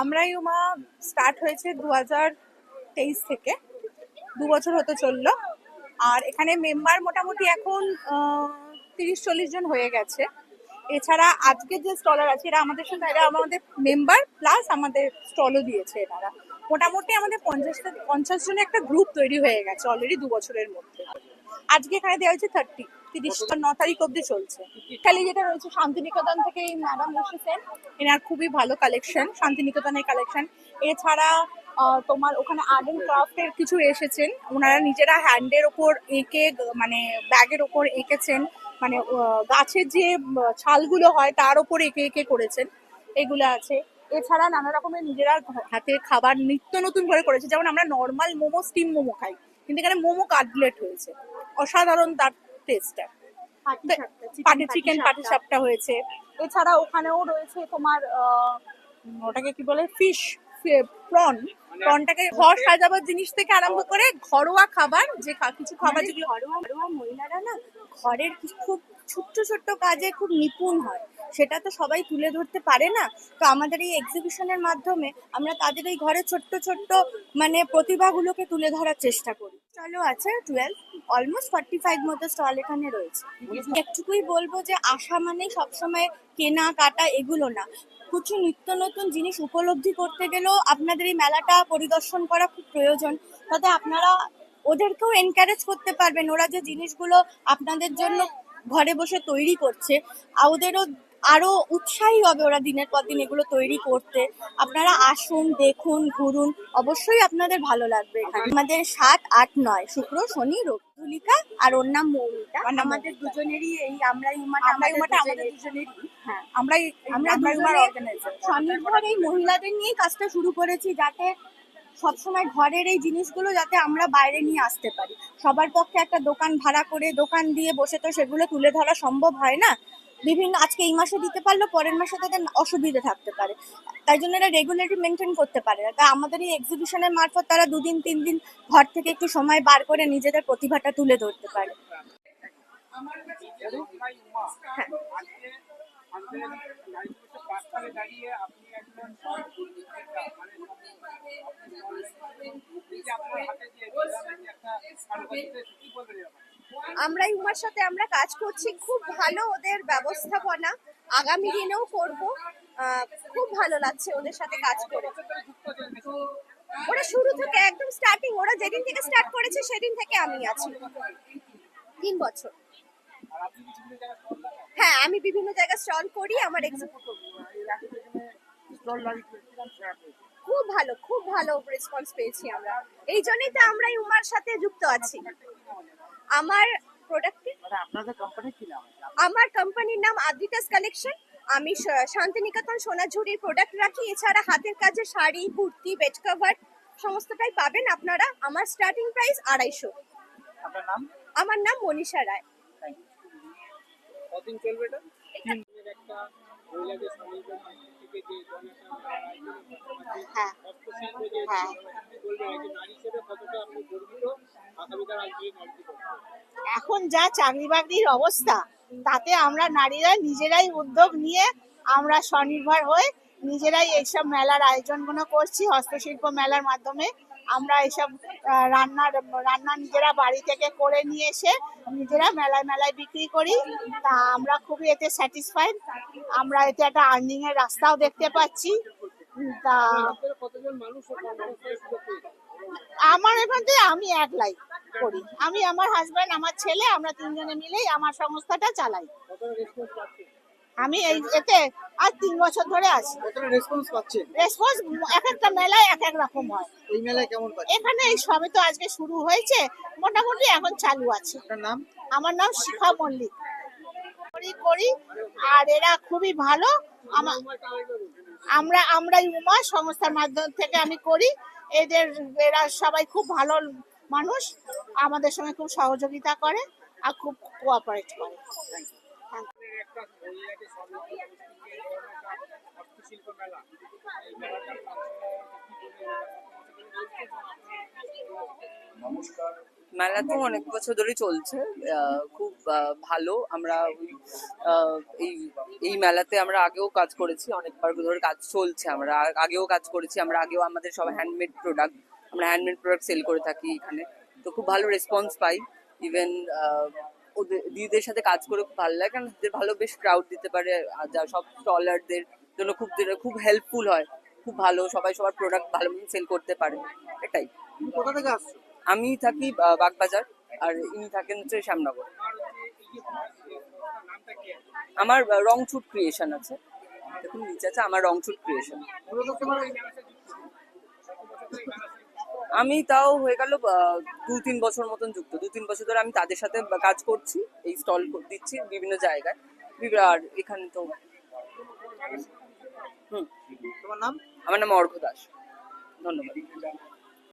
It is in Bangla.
আমরা ইউমা স্টার্ট হয়েছে দু তেইশ থেকে। দু বছর হতে চলল। আর এখানে মেম্বার মোটামুটি এখন তিরিশ চল্লিশ জন হয়ে গেছে। এছাড়া আজকে যে স্টলার আছে, এরা আমাদের সাথে এরা আমাদের মেম্বার প্লাস আমাদের স্টলও দিয়েছে এনারা। মোটামুটি আমাদের পঞ্চাশ পঞ্চাশ জনের একটা গ্রুপ তৈরি হয়ে গেছে অলরেডি দু বছরের মধ্যে। আজকে এখানে দেওয়া হয়েছে থার্টি তিরিশ ন তারিখ অব্দি চলছে। খালি যেটা রয়েছে শান্তিনিকেতন থেকে এই ম্যাডাম এসেছেন। এনার খুবই ভালো কালেকশন শান্তিনিকেতনের কালেকশন এছাড়া তোমার ওখানে আর্ট অ্যান্ড ক্রাফটের কিছু এসেছেন। ওনারা নিজেরা হ্যান্ডের ওপর এঁকে মানে ব্যাগের ওপর এঁকেছেন। মানে গাছের যে ছালগুলো হয় তার ওপর এঁকে এঁকে করেছেন। এগুলো আছে। এছাড়া নানা রকমের নিজেরা ঘ- হাতে খাবার নিত্য নতুন করে করেছে। যেমন আমরা নর্মাল মোমো স্টিম মোমো খাই। কিন্তু এখানে মোমো কাটলেট হয়েছে। অসাধারণ তার টেস্টটা পাটি চিকেন পাটি সাপটা। হয়েছে। এছাড়া ওখানেও রয়েছে তোমার ওটাকে কি বলে? Fish prawn. প্রনটাকে ঘর সাজাবার জিনিস থেকে আরম্ভ করে ঘরোয়া খাবার যে কিছু খাবার মানে যেগুলো ঘরোয়া ঘরোয়া মহিলারা না ঘরের কিছু খুব ছোট্ট ছোট্ট কাজে খুব নিপুণ হয়। সেটা তো সবাই তুলে ধরতে পারে না। তো আমাদের এই এক্সিবিশনের মাধ্যমে আমরা তাদের এই ঘরের ছোট্ট ছোট্ট মানে প্রতিভাগুলোকে তুলে ধরার চেষ্টা করি। চলো আছে টুয়েলভ অলমোস্ট ফর্টি ফাইভ মতো স্টল এখানে রয়েছে। একটুকুই বলব যে আশা মানে সবসময় কেনা কাটা এগুলো না। কিছু নিত্য নতুন জিনিস উপলব্ধি করতে গেলেও আপনাদের এই মেলাটা পরিদর্শন করা খুব প্রয়োজন। তাতে আপনারা ওদেরকেও এনকারেজ করতে পারবেন। ওরা যে জিনিসগুলো আপনাদের জন্য ঘরে বসে তৈরি করছে আর ওদেরও আরও উৎসাহী হবে ওরা দিনের পর দিন এগুলো তৈরি করতে। আপনারা আসুন দেখুন ঘুরুন অবশ্যই আপনাদের ভালো লাগবে এখানে। আমাদের সাত আট নয় শুক্র শনি রবি। ধুলিকা আর ওর নাম মৌমিতা। আমাদের দুজনেরই এই আমরা ইউমাটা আমরা ইউমাটা আমাদের দুজনেরই। হ্যাঁ। আমরা আমরা ইউমার দুজনে অর্গানাইজার স্বনির্ভর এই মহিলাদের নিয়ে কাজটা শুরু করেছি যাতে সবসময় ঘরের এই জিনিসগুলো যাতে আমরা বাইরে নিয়ে আসতে পারি। সবার পক্ষে একটা দোকান ভাড়া করে দোকান দিয়ে বসে তো সেগুলো তুলে ধরা সম্ভব হয় না। বিভিন্ন, আজকে এই মাসে দিতে পারল, পরের মাসে তাদের অসুবিধা থাকতে পারে। তাই জন্য এরা রেগুলারলি মেনটেন করতে পারে না। তাই আমাদের এই এক্সিবিশনের মারফত তারা দুদিন, তিন দিন ঘর থেকে একটু সময় বার করে নিজেদের প্রতিভাটা তুলে ধরতে পারে। হ্যাঁ। আমরা ইউমার সাথে আমরা কাজ করছি, খুব ভালো ওদের ব্যবস্থাপনা। আগামী দিনেও করব। খুব ভালো লাগছে ওদের সাথে কাজ করে। ওরা শুরু থেকে একদম স্টার্টিং ওরা যেদিন থেকে স্টার্ট করেছে সেদিন থেকে আমি আছি। তিন বছর। হ্যাঁ আমি বিভিন্ন জায়গায় স্টল করি, আমার খুব ভালো খুব ভালো রেসপন্স পেয়েছি আমরা। এই জন্যই তো আমরা উমার সাথে যুক্ত আছি। আমার প্রোডাক্টে মানে আছে? আমার কোম্পানির নাম আদিতাস কালেকশন আমি শান্তিনিকেতন সোনাঝুরির প্রোডাক্ট রাখি। এছাড়া হাতের কাজে শাড়ি কুর্তি বেড কভার সমস্তটাই পাবেন আপনারা। আমার স্টার্টিং প্রাইস আড়াইশো। আমার নাম মনীষা রায়। কতদিন চলবে এটা? হ্যাঁ। হ্যাঁ। এখন যা চাকরি বাকরির অবস্থা, তাতে আমরা নারীরা নিজেরাই উদ্যোগ নিয়ে আমরা স্বনির্ভর হয়ে নিজেরাই এইসব মেলার আয়োজনগুলো করছি, হস্তশিল্প মেলার মাধ্যমে। আমরা এইসব আহ, রান্নার রান্না নিজেরা বাড়ি থেকে করে নিয়ে এসে নিজেরা মেলায় মেলায় বিক্রি করি। তা আমরা খুবই এতে স্যাটিসফাইড আমরা এতে একটা আর্নিং এর রাস্তাও দেখতে পাচ্ছি। তা আমার এখান থেকে আমি একলাই করি। আমি আমার হাজব্যান্ড আমার ছেলে আমরা তিনজনে মিলেই আমার সংস্থাটা চালাই। আমি এই এতে আর তিন বছর ধরে আছি। রেসপন্স পাচ্ছেন রেসপন্স এক একটা মেলায় এক এক রকম হয়। এই মেলায় কেমন এখানে এই সবে তো আজকে শুরু হয়েছে মোটামুটি এখন চালু আছে। আপনার নাম? আমার নাম শিখা মল্লিক। করি করি আর এরা খুবই ভালো। আমরা আমরা উমা সংস্থার মাধ্যম থেকে আমি করি। এদের এরা সবাই খুব ভালো মানুষ। আমাদের সঙ্গে খুব সহযোগিতা করে আর খুব কোঅপারেট করে। মেলা তো অনেক বছর ধরে চলছে খুব ভালো। আমরা এই এই মেলাতে আমরা আগেও কাজ করেছি, অনেকবার ধরে কাজ চলছে। আমরা আগেও কাজ করেছি, আমরা আগেও আমাদের সব হ্যান্ডমেড প্রোডাক্ট আমরা হ্যান্ডমেড প্রোডাক্ট সেল করে থাকি এখানে। তো খুব ভালো রেসপন্স পাই। ইভেন ওদের দিদিদের সাথে কাজ করে খুব ভালো লাগে। কারণ ভালো বেশ ক্রাউড দিতে পারে। আর যা সব স্টলারদের জন্য খুব খুব হেল্পফুল হয়। খুব ভালো সবাই সবার প্রোডাক্ট ভালো সেল করতে পারে। এটাই। কোথা থেকে আসছো? আমি থাকি বাগবাজার। আর ইনি থাকেন হচ্ছে শ্যামনগর। আমার আহ, রংছুট ক্রিয়েশন আছে। দেখুন নিচে আছে আমার রংছুট ক্রিয়েশন আমি তাও হয়ে গেল দু তিন বছর মতন যুক্ত। দু তিন বছর ধরে আমি তাদের সাথে কাজ করছি এই স্টল দিচ্ছি বিভিন্ন জায়গায়। আর এখানে তো হুম। তোমার নাম? আমার নাম অর্ঘ দাস। ধন্যবাদ।